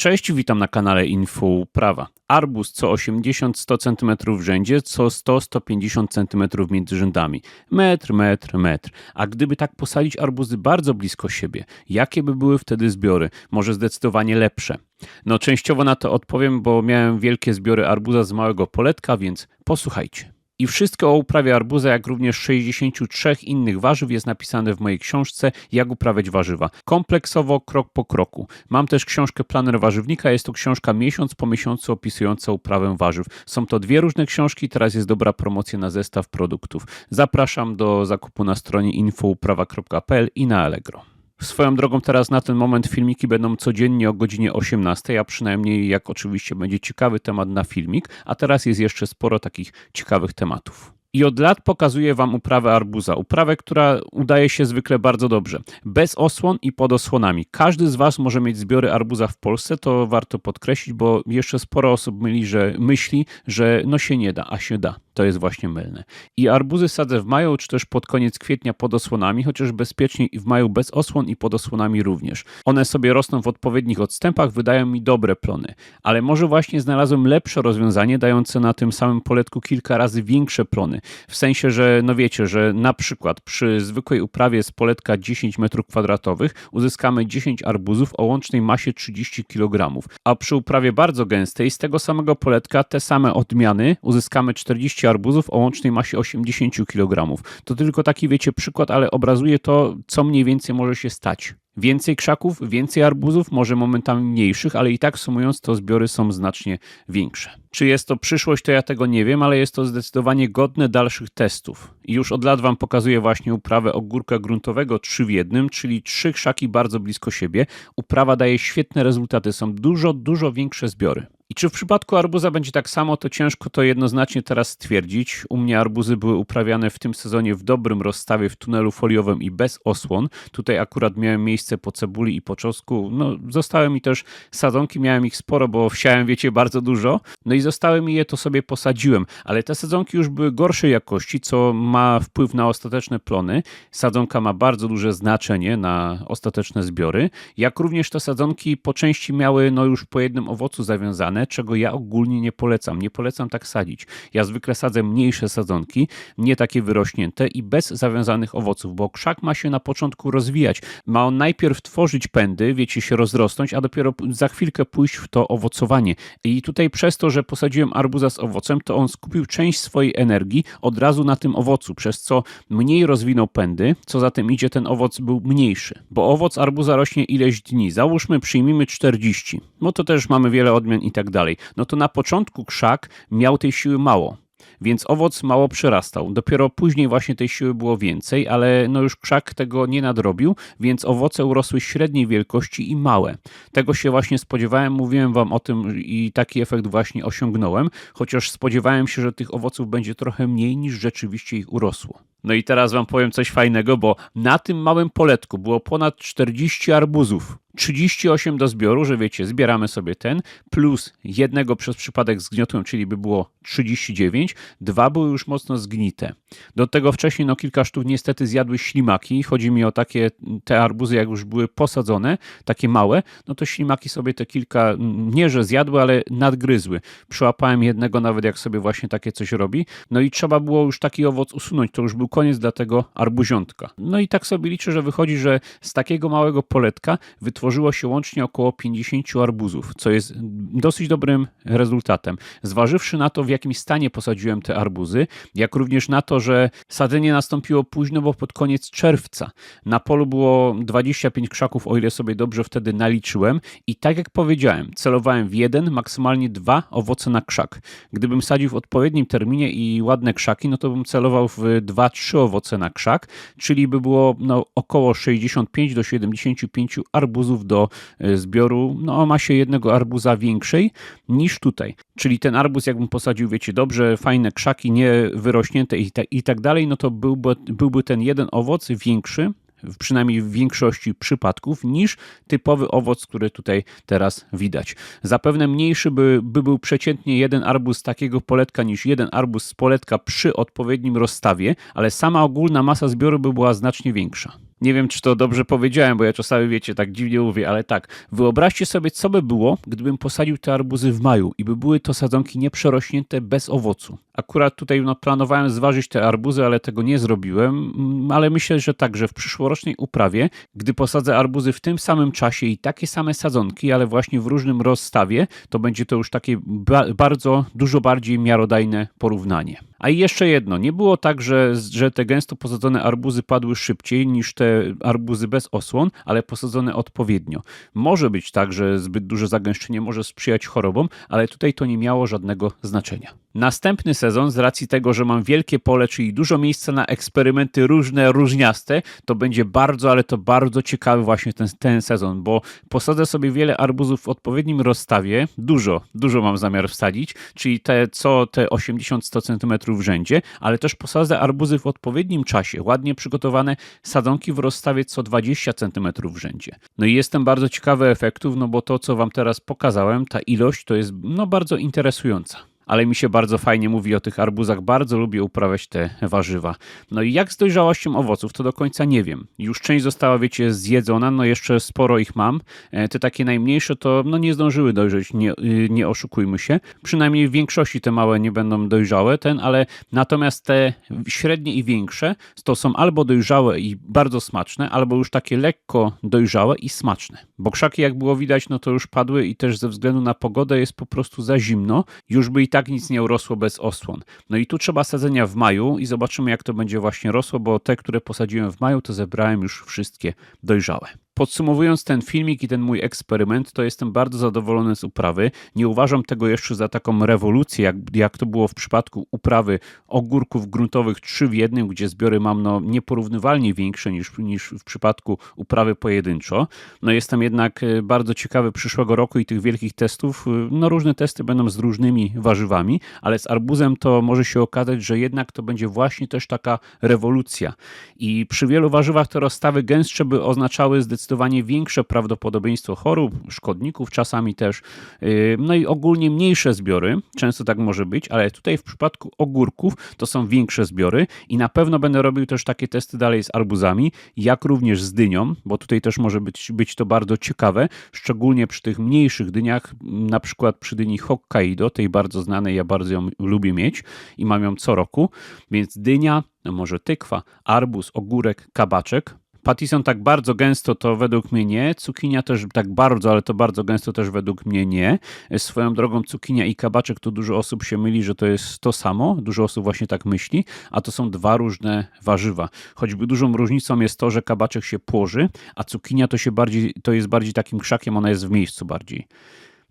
Cześć, witam na kanale Info Prawa. Arbuz co 80-100 cm w rzędzie, co 100-150 cm między rzędami. Metr, metr, metr. A gdyby tak posadzić arbuzy bardzo blisko siebie, jakie by były wtedy zbiory? Może zdecydowanie lepsze. No częściowo na to odpowiem, bo miałem wielkie zbiory arbuza z małego poletka, więc posłuchajcie. I wszystko o uprawie arbuza, jak również 63 innych warzyw jest napisane w mojej książce Jak uprawiać warzywa. Kompleksowo, krok po kroku. Mam też książkę Planer Warzywnika. Jest to książka miesiąc po miesiącu opisująca uprawę warzyw. Są to dwie różne książki. Teraz jest dobra promocja na zestaw produktów. Zapraszam do zakupu na stronie infouprawa.pl i na Allegro. Swoją drogą teraz na ten moment filmiki będą codziennie o godzinie 18, a przynajmniej jak oczywiście będzie ciekawy temat na filmik, a teraz jest jeszcze sporo takich ciekawych tematów. I od lat pokazuję Wam uprawę arbuza. Uprawę, która udaje się zwykle bardzo dobrze. Bez osłon i pod osłonami. Każdy z Was może mieć zbiory arbuza w Polsce, to warto podkreślić, bo jeszcze sporo osób myli, że, myśli, że no się nie da, a się da to jest właśnie mylne. I arbuzy sadzę w maju, czy też pod koniec kwietnia pod osłonami, chociaż bezpiecznie i w maju bez osłon i pod osłonami również. One sobie rosną w odpowiednich odstępach, wydają mi dobre plony. Ale może właśnie znalazłem lepsze rozwiązanie, dające na tym samym poletku kilka razy większe plony. W sensie, że no wiecie, że na przykład przy zwykłej uprawie z poletka 10 m2 uzyskamy 10 arbuzów o łącznej masie 30 kg, a przy uprawie bardzo gęstej z tego samego poletka te same odmiany uzyskamy 40 arbuzów o łącznej masie 80 kg. To tylko taki, wiecie, przykład, ale obrazuje to, co mniej więcej może się stać. Więcej krzaków, więcej arbuzów, może momentami mniejszych, ale i tak sumując to zbiory są znacznie większe. Czy jest to przyszłość, to ja tego nie wiem, ale jest to zdecydowanie godne dalszych testów. Już od lat Wam pokazuję właśnie uprawę ogórka gruntowego 3 w jednym, czyli trzy krzaki bardzo blisko siebie. Uprawa daje świetne rezultaty, są dużo, dużo większe zbiory. I czy w przypadku arbuza będzie tak samo, to ciężko to jednoznacznie teraz stwierdzić. U mnie arbuzy były uprawiane w tym sezonie w dobrym rozstawie w tunelu foliowym i bez osłon. Tutaj akurat miałem miejsce po cebuli i po czosku. No, zostały mi też sadzonki, miałem ich sporo, bo wsiałem, wiecie, bardzo dużo. No i zostały mi je, to sobie posadziłem. Ale te sadzonki już były gorszej jakości, co ma wpływ na ostateczne plony. Sadzonka ma bardzo duże znaczenie na ostateczne zbiory. Jak również te sadzonki po części miały no już po jednym owocu zawiązane czego ja ogólnie nie polecam. Nie polecam tak sadzić. Ja zwykle sadzę mniejsze sadzonki, nie takie wyrośnięte i bez zawiązanych owoców, bo krzak ma się na początku rozwijać. Ma on najpierw tworzyć pędy, wiecie, się rozrosnąć, a dopiero za chwilkę pójść w to owocowanie. I tutaj przez to, że posadziłem arbuza z owocem, to on skupił część swojej energii od razu na tym owocu, przez co mniej rozwinął pędy, co za tym idzie, ten owoc był mniejszy. Bo owoc arbuza rośnie ileś dni. Załóżmy, przyjmijmy 40. No to też mamy wiele odmian i tak dalej, no to na początku krzak miał tej siły mało. Więc owoc mało przyrastał. Dopiero później właśnie tej siły było więcej, ale no już krzak tego nie nadrobił, więc owoce urosły średniej wielkości i małe. Tego się właśnie spodziewałem, mówiłem wam o tym i taki efekt właśnie osiągnąłem, chociaż spodziewałem się, że tych owoców będzie trochę mniej niż rzeczywiście ich urosło. No i teraz wam powiem coś fajnego, bo na tym małym poletku było ponad 40 arbuzów. 38 do zbioru, że wiecie, zbieramy sobie ten, plus jednego przez przypadek zgniotłem, czyli by było 39, dwa były już mocno zgnite. Do tego wcześniej no kilka sztuk niestety zjadły ślimaki, chodzi mi o takie te arbuzy, jak już były posadzone, takie małe, no to ślimaki sobie te kilka, nie że zjadły, ale nadgryzły. Przyłapałem jednego nawet jak sobie właśnie takie coś robi, no i trzeba było już taki owoc usunąć, to już był koniec dla tego arbuziątka. No i tak sobie liczę, że wychodzi, że z takiego małego poletka wytworzyło się łącznie około 50 arbuzów, co jest dosyć dobrym rezultatem. Zważywszy na to, w jakim stanie posadziłem te arbuzy, jak również na to, że sadzenie nastąpiło późno, bo pod koniec czerwca. Na polu było 25 krzaków, o ile sobie dobrze wtedy naliczyłem i tak jak powiedziałem, celowałem w jeden, maksymalnie dwa owoce na krzak. Gdybym sadził w odpowiednim terminie i ładne krzaki, no to bym celował w 2 trzy owoce na krzak, czyli by było no, około 65 do 75 arbuzów do e, zbioru no, o masie jednego arbuza większej niż tutaj. Czyli ten arbuz, jakbym posadził, wiecie, dobrze, fajne krzaki, nie wyrośnięte i, ta, i tak dalej, no to byłby, byłby ten jeden owoc większy, przynajmniej w większości przypadków, niż typowy owoc, który tutaj teraz widać. Zapewne mniejszy by, by był przeciętnie jeden arbuz z takiego poletka niż jeden arbuz z poletka przy odpowiednim rozstawie, ale sama ogólna masa zbioru by była znacznie większa. Nie wiem, czy to dobrze powiedziałem, bo ja czasami, wiecie, tak dziwnie mówię, ale tak. Wyobraźcie sobie, co by było, gdybym posadził te arbuzy w maju i by były to sadzonki nieprzerośnięte bez owocu. Akurat tutaj no, planowałem zważyć te arbuzy, ale tego nie zrobiłem, Mm, ale myślę, że tak, że w przyszłorocznej uprawie, gdy posadzę arbuzy w tym samym czasie i takie same sadzonki, ale właśnie w różnym rozstawie, to będzie to już takie ba bardzo, dużo bardziej miarodajne porównanie. A i jeszcze jedno, nie było tak, że, że te gęsto posadzone arbuzy padły szybciej niż te arbuzy bez osłon, ale posadzone odpowiednio. Może być tak, że zbyt duże zagęszczenie może sprzyjać chorobom, ale tutaj to nie miało żadnego znaczenia. Następny sezon, z racji tego, że mam wielkie pole, czyli dużo miejsca na eksperymenty różne, różniaste, to będzie bardzo, ale to bardzo ciekawy właśnie ten, ten sezon, bo posadzę sobie wiele arbuzów w odpowiednim rozstawie, dużo, dużo mam zamiar wsadzić, czyli te co te 80-100 cm rzędzie, ale też posadzę arbuzy w odpowiednim czasie, ładnie przygotowane sadzonki w rozstawie co 20 cm rzędzie. No i jestem bardzo ciekawy efektów, no bo to, co wam teraz pokazałem, ta ilość to jest no bardzo interesująca ale mi się bardzo fajnie mówi o tych arbuzach. Bardzo lubię uprawiać te warzywa. No i jak z dojrzałością owoców, to do końca nie wiem. Już część została, wiecie, zjedzona, no jeszcze sporo ich mam. E, te takie najmniejsze to no nie zdążyły dojrzeć, nie, y, nie oszukujmy się. Przynajmniej w większości te małe nie będą dojrzałe, ten, ale natomiast te średnie i większe to są albo dojrzałe i bardzo smaczne, albo już takie lekko dojrzałe i smaczne. Bo krzaki, jak było widać, no to już padły i też ze względu na pogodę jest po prostu za zimno. Już by i tak nic nie urosło bez osłon. No i tu trzeba sadzenia w maju i zobaczymy, jak to będzie właśnie rosło, bo te, które posadziłem w maju, to zebrałem już wszystkie dojrzałe. Podsumowując ten filmik i ten mój eksperyment, to jestem bardzo zadowolony z uprawy. Nie uważam tego jeszcze za taką rewolucję, jak, jak to było w przypadku uprawy ogórków gruntowych 3 w 1, gdzie zbiory mam no, nieporównywalnie większe niż, niż w przypadku uprawy pojedynczo. No jestem jednak e, bardzo ciekawy przyszłego roku i tych wielkich testów. E, no różne testy będą z różnymi warzywami, ale z arbuzem to może się okazać, że jednak to będzie właśnie też taka rewolucja. I przy wielu warzywach te rozstawy gęstsze by oznaczały zdecydowanie zdecydowanie większe prawdopodobieństwo chorób, szkodników czasami też, yy, no i ogólnie mniejsze zbiory, często tak może być, ale tutaj w przypadku ogórków to są większe zbiory i na pewno będę robił też takie testy dalej z arbuzami, jak również z dynią, bo tutaj też może być, być to bardzo ciekawe, szczególnie przy tych mniejszych dyniach, na przykład przy dyni Hokkaido, tej bardzo znanej, ja bardzo ją lubię mieć i mam ją co roku, więc dynia, może tykwa, arbuz, ogórek, kabaczek, Patison tak bardzo gęsto to według mnie nie. Cukinia też tak bardzo, ale to bardzo gęsto też według mnie nie. Swoją drogą cukinia i kabaczek to dużo osób się myli, że to jest to samo. Dużo osób właśnie tak myśli, a to są dwa różne warzywa. Choćby dużą różnicą jest to, że kabaczek się płoży, a cukinia to się bardziej, to jest bardziej takim krzakiem, ona jest w miejscu bardziej.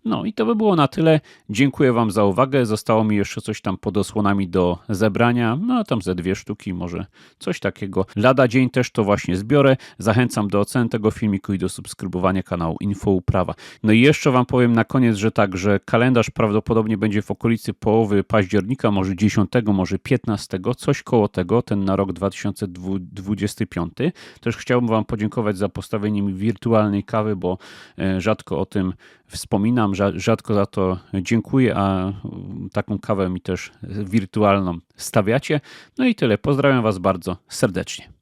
No i to by było na tyle. Dziękuję Wam za uwagę. Zostało mi jeszcze coś tam pod osłonami do zebrania. No tam ze dwie sztuki, może coś takiego. Lada dzień też to właśnie zbiorę. Zachęcam do oceny tego filmiku i do subskrybowania kanału Info Uprawa. No i jeszcze Wam powiem na koniec, że tak, że kalendarz prawdopodobnie będzie w okolicy połowy października, może 10, może 15, coś koło tego, ten na rok 2025. Też chciałbym Wam podziękować za postawienie mi wirtualnej kawy, bo e, rzadko o tym wspominam, rzadko za to dziękuję, a taką kawę mi też wirtualną stawiacie. No i tyle. Pozdrawiam Was bardzo serdecznie.